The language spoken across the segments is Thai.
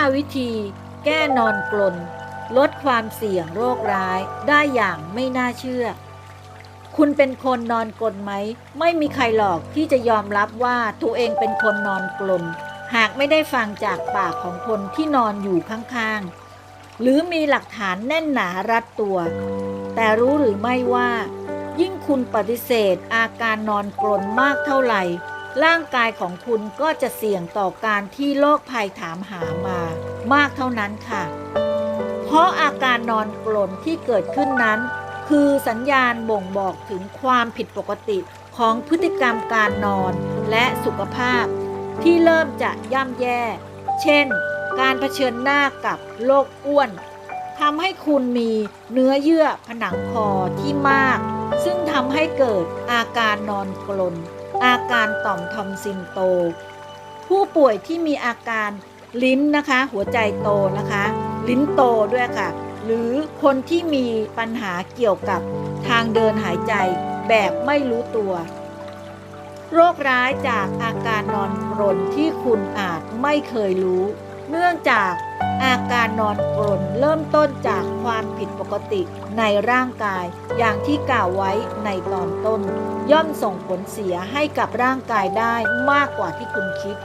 5 วิธี แก้นอนกลน ลดความเสี่ยงโรคร้ายได้อย่างไม่น่าเชื่อ คุณเป็นคนนอนกลนไหม ไม่มีใครหรอกที่จะยอมรับว่าตัวเองเป็นคนนอนกลน หากไม่ได้ฟังจากปากของคนที่นอนอยู่ข้างๆ หรือมีหลักฐานแน่นหนารัดตัว แต่รู้หรือไม่ว่า ยิ่งคุณปฏิเสธอาการนอนกลนมากเท่าไหร่ ร่างกายของคุณก็จะเสี่ยงต่อการที่โรคภัยถามหามามากเท่านั้นค่ะ เพราะอาการนอนกลนที่เกิดขึ้นนั้น คือสัญญาณบ่งบอกถึงความผิดปกติของพฤติกรรมการนอนและสุขภาพ ที่เริ่มจะย่ำแย่ เช่น การเผชิญหน้ากับโรคอ้วนทำให้คุณมีเนื้อเยื่อผนังคอที่มาก ซึ่งทำให้เกิดอาการนอนกลน อาการต่อมทอมซินโต ผู้ป่วยที่มีอาการลิ้นนะคะ หัวใจโตนะคะ ลิ้นโตด้วยค่ะ หรือคนที่มีปัญหาเกี่ยวกับทางเดินหายใจแบบไม่รู้ตัว โรคร้ายจากอาการนอนกรนที่คุณอาจไม่เคยรู้ เนื่องจาก อาการนอนกรนเริ่มต้นจากความผิดปกติในร่างกายอย่างที่กล่าวไว้ในตอนต้น ย่อมส่งผลเสียให้กับร่างกายได้มากกว่าที่คุณคิด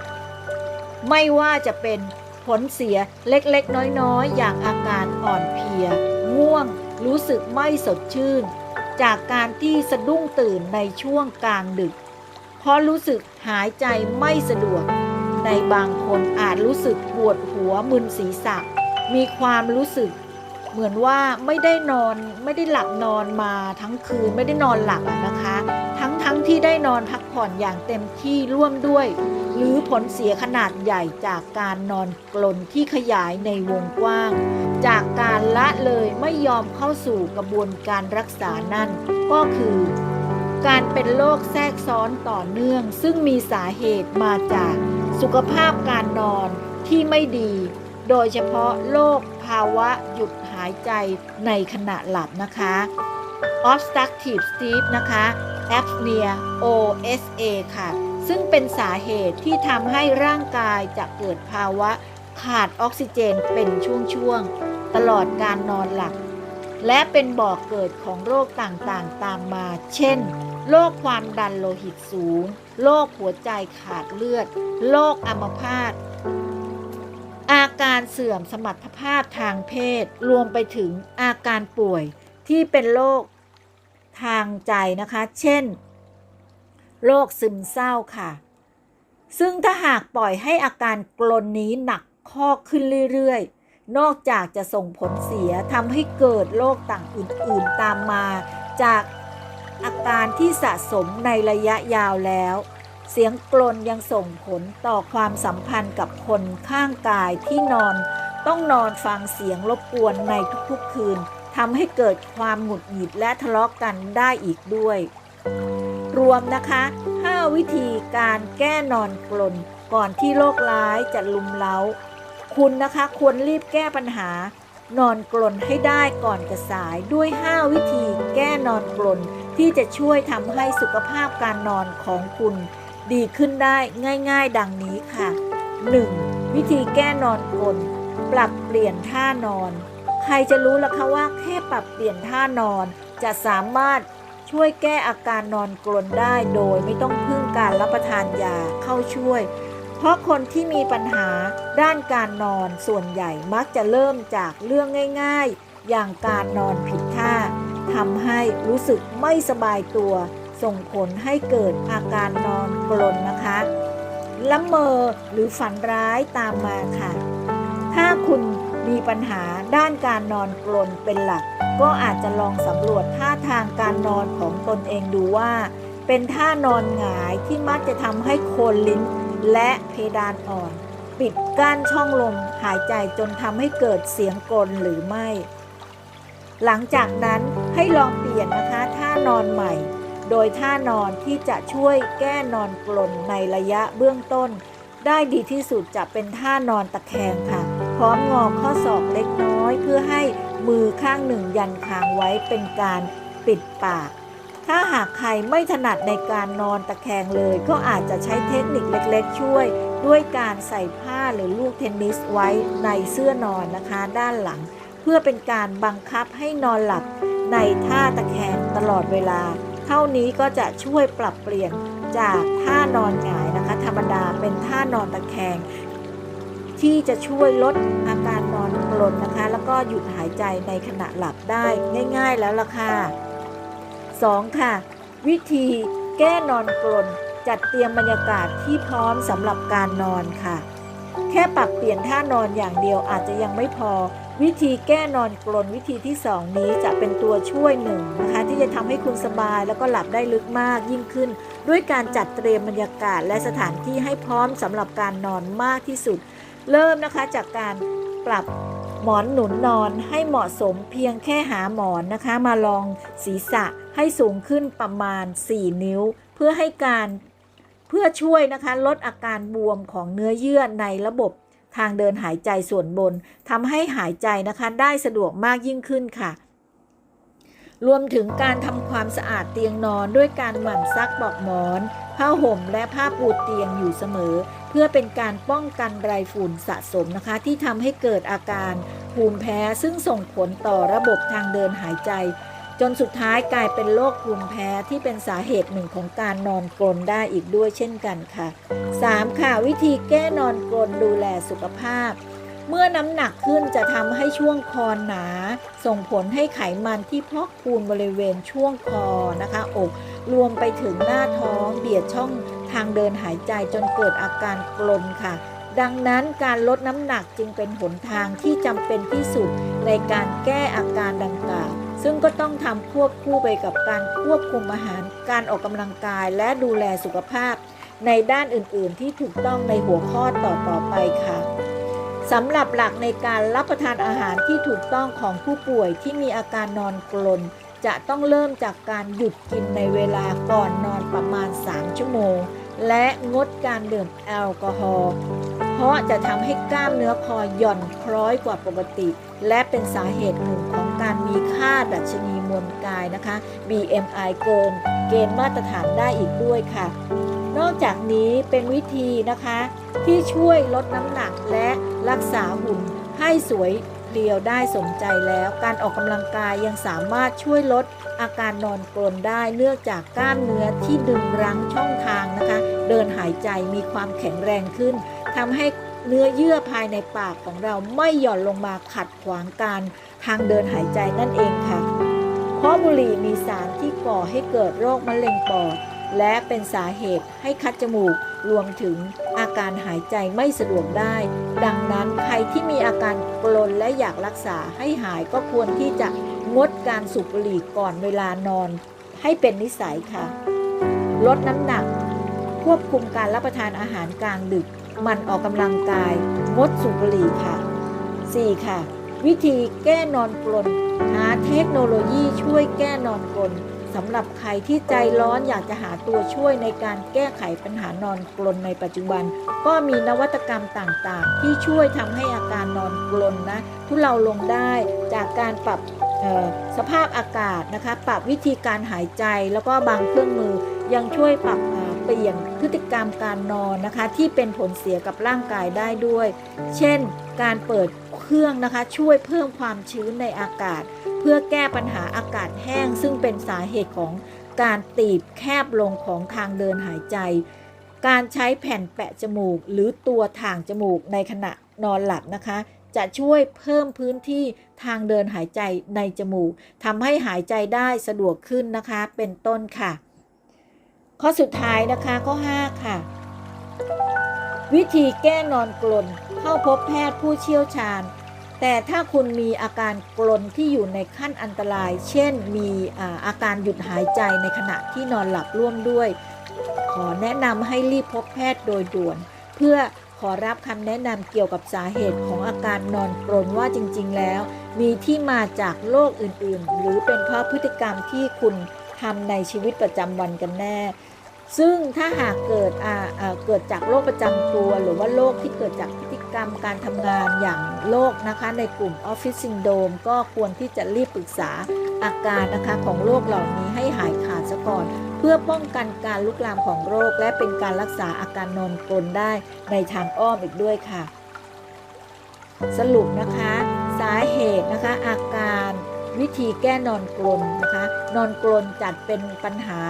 ไม่ว่าจะเป็นผลเสียเล็กๆ น้อยๆ อย่างอาการอ่อนเพลีย ง่วง รู้สึกไม่สดชื่น จากการที่สะดุ้งตื่นในช่วงกลางดึก เพราะรู้สึกหายใจไม่สะดวก ในบางคนอาจรู้สึกปวดหัวมึนศีรษะ มีความรู้สึก เหมือนว่าไม่ได้นอนไม่ได้หลับนอนมาทั้งคืนไม่ได้นอนหลับนะคะ ทั้งทั้งที่ได้นอนพักผ่อนอย่างเต็มที่ร่วมด้วย หรือผลเสียขนาดใหญ่จากการนอนกลนที่ขยายในวงกว้าง จากการละเลยไม่ยอมเข้าสู่กระบวนการรักษานั่น ก็คือการเป็นโรคแทรกซ้อนต่อเนื่อง ซึ่งมีสาเหตุมาจาก สุขภาพการนอนที่ไม่ดี โดยเฉพาะโรคภาวะหยุดหายใจในขณะหลับนะคะ obstructive sleep นะคะ apnea OSA ค่ะ ซึ่งเป็นสาเหตุที่ทำให้ร่างกายจะเกิดภาวะขาดออกซิเจนเป็นช่วงๆ ตลอดการนอนหลับ และเป็นบ่อกเกิดของโรคต่างๆ ตามมา เช่น โรคความดันโลหิตสูง โรคหัวใจขาดเลือด โรคอัมพาต อาการเสื่อมสมรรถภาพทางเพศ รวมไปถึงอาการป่วยที่เป็นโรคทางใจนะคะ เช่น โรคซึมเศร้าค่ะ ซึ่งถ้าหากปล่อยให้อาการกลนนี้หนักข้อขึ้นเรื่อยๆ นอกจากจะส่งผลเสียทำให้เกิดโรคต่างอื่นๆตามมาจาก อาการที่สะสมในระยะยาวแล้ว เสียงกลนยังส่งผลต่อความสัมพันธ์กับคนข้างกายที่นอน ต้องนอนฟังเสียงรบกวนในทุกๆคืนทำให้เกิดความหงุดหงิดและทะเลาะกกันได้อีกด้วย รวมนะคะ 5 วิธีการแก้นอนกลนก่อนที่โรคร้ายจะลุมเล้า คุณนะคะควรรีบแก้ปัญหานอนกลนให้ได้ก่อนจะสายด้วย 5 วิธีแก้นอนกลน ที่จะช่วยทำให้สุขภาพการนอนของคุณดีขึ้นได้ง่ายๆ ดังนี้ค่ะ 1. วิธีแก้นอนกลนปรับเปลี่ยนท่านอน ใครจะรู้ล่ะคะว่าแค่ปรับเปลี่ยนท่านอน จะสามารถช่วยแก้อาการนอนกลนได้โดยไม่ต้องพึ่งการรับประทานยาเข้าช่วย เพราะคนที่มีปัญหาด้านการนอนส่วนใหญ่มักจะเริ่มจากเรื่องง่าย ๆ อย่างการนอนผิด ทำให้รู้สึกไม่สบายตัว ส่งผลให้เกิดอาการนอนกลนนะคะละเมอหรือฝันร้ายตามมาค่ะ ถ้าคุณมีปัญหาด้านการนอนกลนเป็นหลัก ก็อาจจะลองสำรวจท่าทางการนอนของตนเองดูว่า เป็นท่านอนหงายที่มักจะทำให้โคนลิ้นและเพดานอ่อน ปิดกั้นช่องลมหายใจจนทำให้เกิดเสียงกลนหรือไม่ หลังจากนั้น ให้ลองเปลี่ยนนะคะท่านอนใหม่ โดยท่านอนที่จะช่วยแก้นอนกลนในระยะเบื้องต้น ได้ดีที่สุดจะเป็นท่านอนตะแคงค่ะ พร้อมงอข้อศอกเล็กน้อยเพื่อให้มือข้างหนึ่งยันคางไว้เป็นการปิดปาก ถ้าหากใครไม่ถนัดในการนอนตะแคงเลย ก็อาจจะใช้เทคนิคเล็กๆ ช่วย ด้วยการใส่ผ้าหรือลูกเทนนิสไว้ในเสื้อนอนนะคะด้านหลัง เพื่อเป็นการบังคับให้นอนหลับ ในท่าตะแคงตลอดเวลา เท่านี้ก็จะช่วยปรับเปลี่ยนจากท่านอนหงายนะคะ ธรรมดาเป็นท่านอนตะแคงที่จะช่วยลดอาการนอนกรนนะคะ แล้วก็หยุดหายใจในขณะหลับได้ง่าย ๆแล้วล่ะค่ะ 2. ค่ะ วิธีแก้นอนกรนจัดเตรียมบรรยากาศที่พร้อมสำหรับการนอนค่ะ ค่ปรับเปลี่ยนท่านอนอย่างเดียวอาจจะยังไม่พอ วิธีแก้นอนกรนวิธีที่ 2 นี้จะเป็นตัวช่วยหนึ่งนะคะที่จะทำให้คุณสบายแล้วก็หลับได้ลึกมากยิ่งขึ้น ด้วยการจัดเตรียมบรรยากาศและสถานที่ให้พร้อมสำหรับการนอนมากที่สุด เริ่มนะคะจากการปรับหมอนหนุนนอนให้เหมาะสมเพียงแค่หาหมอนนะคะ มาลองศีรษะให้สูงขึ้นประมาณ 4 นิ้ว เพื่อให้การ เพื่อช่วยนะคะลดอาการบวมของเนื้อเยื่อในระบบทางเดินหายใจส่วนบนทำให้หายใจนะคะได้สะดวกมากยิ่งขึ้นค่ะ รวมถึงการทำความสะอาดเตียงนอนด้วยการหมั่นซักปลอกหมอน ผ้าห่มและผ้าปูเตียงอยู่เสมอ เพื่อเป็นการป้องกันไรฝุ่นสะสมนะคะ ที่ทำให้เกิดอาการภูมิแพ้ซึ่งส่งผลต่อระบบทางเดินหายใจ จนสุดท้ายกลายเป็นโรคภูมิแพ้ที่เป็นสาเหตุหนึ่งของการนอนกรนได้อีกด้วยเช่นกันค่ะ 3. ค่ะ วิธีแก้นอนกรนดูแลสุขภาพ เมื่อน้ำหนักขึ้นจะทำให้ช่วงคอหนา ส่งผลให้ไขมันที่พอกพูนบริเวณช่วงคอนะคะอกรวมไปถึงหน้าท้องเบียดช่องทางเดินหายใจจนเกิดอาการกลนค่ะดังนั้นการลดน้ำหนักจึงเป็นหนทางที่จำเป็นที่สุดในการแก้อาการดังกล่าว ซึ่งก็ต้องทำควบคู่ไปกับการควบคุมอาหาร การออกกำลังกายและดูแลสุขภาพ ในด้านอื่นๆ ที่ถูกต้องในหัวข้อต่อๆไปค่ะสำหรับหลักในการรับประทานอาหารที่ถูกต้องของผู้ป่วยที่มีอาการนอนกรนจะต้องเริ่มจากการหยุดกินในเวลาก่อนนอนประมาณ 3 ชั่วโมง และงดการดื่มแอลกอฮอล์เพราะจะทำให้กล้ามเนื้อคอหย่อนคล้อยกว่าปกติ และเป็นสาเหตุหนึ่งของ มีค่าดัชนีมวลกายนะคะ BMI เกินเกณฑ์มาตรฐานได้อีกด้วยค่ะ นอกจากนี้เป็นวิธีนะคะ ที่ช่วยลดน้ำหนักและรักษาหุ่นให้สวยเรียวได้สมใจแล้ว การออกกำลังกายยังสามารถช่วยลดอาการนอนกรนได้เนื่องจากกล้ามเนื้อที่ดึงรั้งช่องทางนะคะ เดินหายใจมีความแข็งแรงขึ้นทำให้เนื้อเยื่อภายในปากของเราไม่หย่อนลงมาขัดขวางการ ทางเดินหายใจนั่นเองค่ะ เพราะบุหรี่มีสารที่ก่อให้เกิดโรคมะเร็งปอด และเป็นสาเหตุให้คัดจมูกรวมถึงอาการหายใจไม่สะดวกได้ ดังนั้นใครที่มีอาการกรนและอยากรักษาให้หายก็ควรที่จะงดการสูบบุหรี่ก่อนเวลานอน ให้เป็นนิสัยค่ะ ลดน้ำหนัก ควบคุมการรับประทานอาหารกลางดึก มันออกกำลังกาย งดสูบบุหรี่ค่ะ 4. ค่ะ วิธีแก้นอนกรนหาเทคโนโลยีช่วยแก้นอนกรนสำหรับใครที่ใจร้อนอยากจะหาตัวช่วยในการแก้ไขปัญหานอนกรนในปัจจุบัน ก็มีนวัตกรรมต่างๆ ที่ช่วยทำให้อาการนอนกรนนะทุเลาลงได้จากการปรับสภาพอากาศนะคะ ปรับวิธีการหายใจแล้วก็บางเครื่องมือยังช่วยปรับ เปลี่ยนพฤติกรรมการนอนนะคะ ที่เป็นผลเสียกับร่างกายได้ด้วย เช่น การเปิดเครื่องนะคะ ช่วยเพิ่มความชื้นในอากาศ เพื่อแก้ปัญหาอากาศแห้ง ซึ่งเป็นสาเหตุของการตีบแคบลงของทางเดินหายใจ การใช้แผ่นแปะจมูก หรือตัวถ่างจมูกในขณะนอนหลับนะคะ จะช่วยเพิ่มพื้นที่ทางเดินหายใจในจมูกทำให้หายใจได้สะดวกขึ้นนะคะ เป็นต้นค่ะ ข้อสุดท้ายนะคะข้อ 5 ค่ะ วิธีแก้นอนกลนเข้าพบแพทย์ผู้เชี่ยวชาญ แต่ถ้าคุณมีอาการกลนที่อยู่ในขั้นอันตราย เช่นมีอาการหยุดหายใจในขณะที่นอนหลับร่วมด้วย ขอแนะนำให้รีบพบแพทย์โดยด่วน เพื่อขอรับคำแนะนำเกี่ยวกับสาเหตุของอาการนอนกรนว่าจริงๆแล้ว มีที่มาจากโรคอื่นๆ หรือเป็นเพราะพฤติกรรมที่คุณ ทำในชีวิตประจำวันกันแน่ ซึ่งถ้าหากเกิดเกิดจากโรคประจำตัว หรือว่าโรคที่เกิดจากพฤติกรรมกรรมการทำงานอย่างโรคนะคะในกลุ่มออฟฟิศซินโดมก็ควรที่จะรีบปรึกษาอาการนะคะของโรคเหล่านี้ให้หายขาดซะก่อน เพื่อป้องกันการลุกลามของโรค และเป็นการรักษาอาการนอนกรนได้ในทางอ้อมอีกด้วยค่ะ สรุปนะคะ สาเหตุนะคะอาการ วิธีแก้นอนกรนนะคะ นอนกรนจัดเป็นปัญหา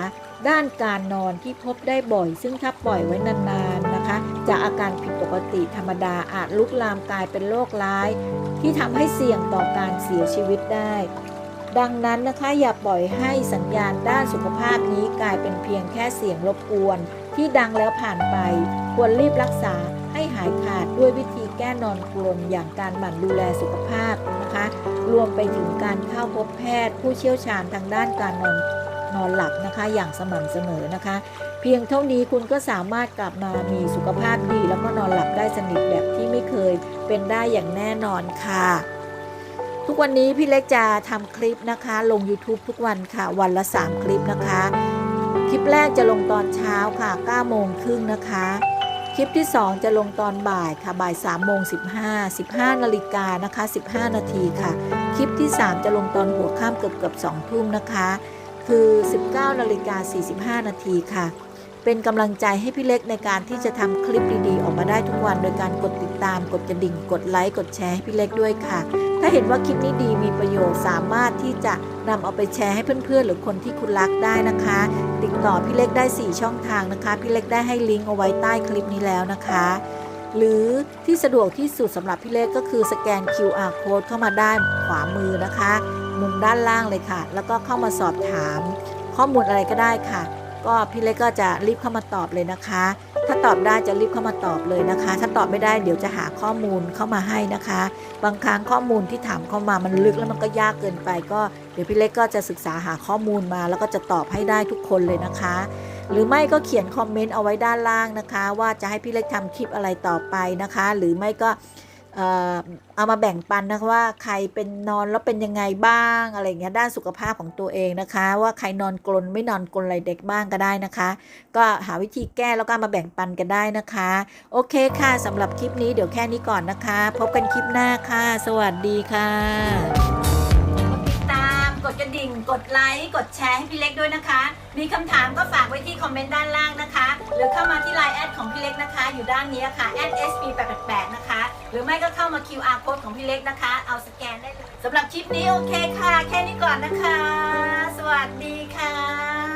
ด้านการนอนที่พบได้บ่อย ซึ่งถ้าปล่อยไว้นานๆนะคะ จากอาการผิดปกติธรรมดาอาจลุกลามกลายเป็นโรคร้าย ที่ทำให้เสี่ยงต่อการเสียชีวิตได้ ดังนั้นนะคะอย่าปล่อยให้สัญญาณด้านสุขภาพนี้กลายเป็นเพียงแค่เสียงรบกวน ที่ดังแล้วผ่านไป ควรรีบรักษาให้หายขาดด้วยวิธี แก้นอนกรนอย่างการหมั่นดูแลสุขภาพนะคะ รวมไปถึงการเข้าพบแพทย์ ผู้เชี่ยวชาญทางด้านการนอนนอนหลับนะคะ อย่างสม่ำเสมอนะคะ เพียงเท่านี้คุณก็สามารถกลับมามีสุขภาพดี แล้วก็นอนหลับได้สนิทแบบที่ไม่เคยเป็นได้อย่างแน่นอนค่ะทุกวันนี้พี่เล็กจะทำคลิปนะคะ ลง YouTube ทุกวันค่ะ วันละ 3 คลิปนะคะ คลิปแรกจะลงตอนเช้าค่ะ9โมงครึ่งนะคะ คลิปที่ 2 จะลงตอนบ่ายค่ะบ่าย3โมง15 15นาฬิกานะคะ 15 นาทีค่ะ คลิปที่ 3 จะลงตอนหัวค่ำเกือบเกือบ2ทุ่มนะคะ คือ 19นาฬิกา45 นาทีค่ะ เป็นกำลังใจให้พี่เล็กในการที่จะทำคลิปดีๆ ออกมาได้ทุกวันโดยการกดติดตามกดกระดิ่ง กดไลค์กดแชร์ให้พี่เล็กด้วยค่ะ ถ้าเห็นว่าคลิปนี้ดีมีประโยชน์สามารถที่จะนำเอาไปแชร์ให้เพื่อนๆ หรือคนที่คุณรักได้นะคะ ติดต่อพี่เล็กได้ 4 ช่องทางนะคะ พี่เล็กได้ให้ลิงก์เอาไว้ใต้คลิปนี้แล้วนะคะ หรือที่สะดวกที่สุดสำหรับพี่เล็กก็คือสแกน QR code เข้ามาด้านขวามือนะคะ มุมด้านล่างเลยค่ะ แล้วก็เข้ามาสอบถาม ข้อมูลอะไรก็ได้ค่ะ ก็พี่เล็กก็จะรีบเข้ามาตอบเลยนะคะาตอบได้จะรีบเข้ามาตอบเลยนะคะ ถ้าตอบไม่ได้เดี๋ยวจะหาข้อมูลเข้ามาให้นะคะ บางครั้งข้อมูลที่ถามเข้ามามันลึกแล้วมันก็ยากเกินไป ก็เดี๋ยวพี่เล็กก็จะศึกษาหาข้อมูลมา แล้วก็จะตอบให้ได้ทุกคนเลยนะคะ หรือไม่ก็เขียนคอมเมนต์เอาไว้ด้านล่างนะคะ ว่าจะให้พี่เล็กทำคลิปอะไรต่อไปนะคะ หรือไม่ก็ เอามาแบ่งปันนะคะว่าใครเป็นนอนแล้วเป็นยังไงบ้างอะไรเงี้ยด้านสุขภาพของตัวเองนะคะ ว่าใครนอนกลนไม่นอนกลนอะไรเด็กบ้างก็ได้นะคะ ก็หาวิธีแก้แล้วก็มาแบ่งปันกันได้นะคะ โอเคค่ะสำหรับคลิปนี้เดี๋ยวแค่นี้ก่อนนะคะ พบกันคลิปหน้าค่ะ สวัสดีค่ะกดติดตามกดกระดิ่ง กดไลค์กดแชร์ให้พี่เล็กด้วยนะคะ มีคำถามก็ฝากไว้ที่คอมเมนต์ด้านล่างนะคะ หรือเข้ามาที่ไลน์แอดของพี่เล็กนะคะ อยู่ด้านนี้ค่ะ sp 8 8นะคะ รือไม่ก็เข้ามา QR code ของพี่เล็กนะคะ เอาสแกนได้เลยสำหรับคลิปนี้โอเคค่ะ แค่นี้ก่อนนะคะ สวัสดีค่ะ